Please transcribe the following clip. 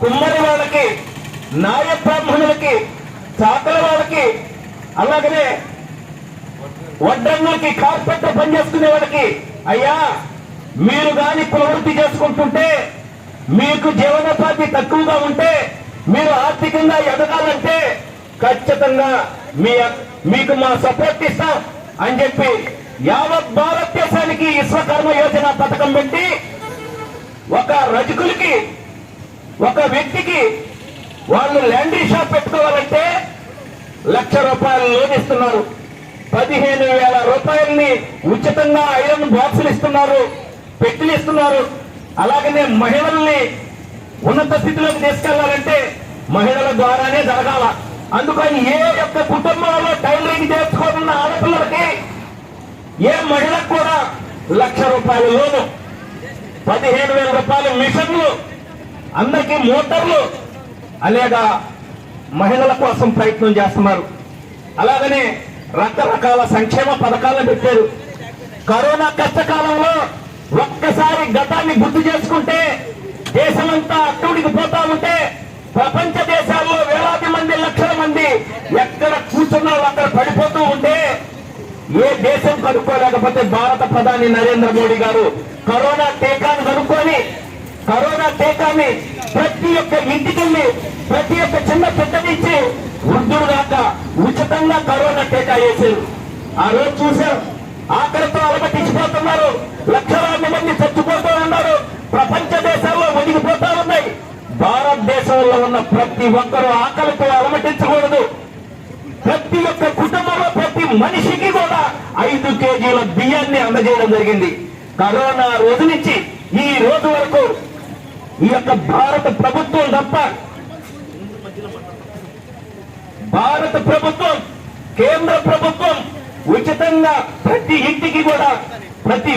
కుమ్మరి వాళ్ళకి నాయ బ్రాహ్మణులకి చాకల వాళ్ళకి అలాగనే వడ్డన్నలకి పని పనిచేసుకునే వాళ్ళకి అయ్యా మీరు గాని ప్రవృత్తి చేసుకుంటుంటే మీకు జీవనోపాధి తక్కువగా ఉంటే మీరు ఆర్థికంగా ఎదగాలంటే ఖచ్చితంగా మీ మీకు మా సపోర్ట్ ఇస్తాం అని చెప్పి యావత్ భారతదేశానికి విశ్వకర్మ యోజన పథకం పెట్టి ఒక రజకులకి ఒక వ్యక్తికి వాళ్ళు ల్యాండ్రీ షాప్ పెట్టుకోవాలంటే లక్ష రూపాయలు లోన్ ఇస్తున్నారు. పదిహేను వేల రూపాయల్ని ఉచితంగా ఐరన్ బాక్సులు ఇస్తున్నారు పెట్టెలు ఇస్తున్నారు. అలాగనే మహిళల్ని ఉన్నత స్థితిలోకి తీసుకెళ్ళాలంటే మహిళల ద్వారానే జరగాల. అందుకని ఏ యొక్క కుటుంబంలో టైలరింగ్ చేసుకోనున్న ఆడపిల్లలకి ఏ మహిళకు కూడా లక్ష రూపాయల లోను పదిహేను వేల రూపాయల మిషన్లు అందరికీ మోటార్లు అనేక మహిళల కోసం ప్రయత్నం చేస్తున్నారు. అలాగనే రకరకాల సంక్షేమ పథకాలు పెట్టారు. కరోనా కష్టకాలంలో ఒక్కసారి గతాన్ని గుర్తు చేసుకుంటే దేశమంతా అట్టుడికి పోతా ఉంటే ప్రపంచ దేశాల్లో వేలాది మంది లక్షల మంది ఎక్కడ కూర్చున్నారో అక్కడ పడిపోతూ ఉంటే ఏ దేశం కనుక్కోలేకపోతే భారత ప్రధాని నరేంద్ర మోడీ గారు కరోనా టీకాను కనుక్కొని కరోనా టీకాని ప్రతి ఒక్క ఇంటికెళ్ళి ప్రతి ఒక్క చిన్న పెద్దనిచ్చి వృద్ధుడు దాకా ఉచితంగా కరోనా టీకా వేసారు ఆ రోజు చూశారు ఆకలితో అలమటించిపోతున్నారు లక్షలాది మంది చచ్చిపోతూ ఉన్నారు ప్రపంచ దేశాల్లో ఒదిగిపోతా ఉన్నాయి. భారతదేశంలో ఉన్న ప్రతి ఒక్కరూ ఆకలితో అలమటించకూడదు. ప్రతి ఒక్క కుటుంబంలో ప్రతి మనిషికి కూడా ఐదు కేజీల బియ్యాన్ని అందజేయడం జరిగింది. కరోనా రోజు నుంచి ఈ రోజు వరకు ఈ యొక్క భారత ప్రభుత్వం తప్ప భారత ప్రభుత్వం కేంద్ర ప్రభుత్వం ఉచితంగా ప్రతి ఇంటికి కూడా ప్రతి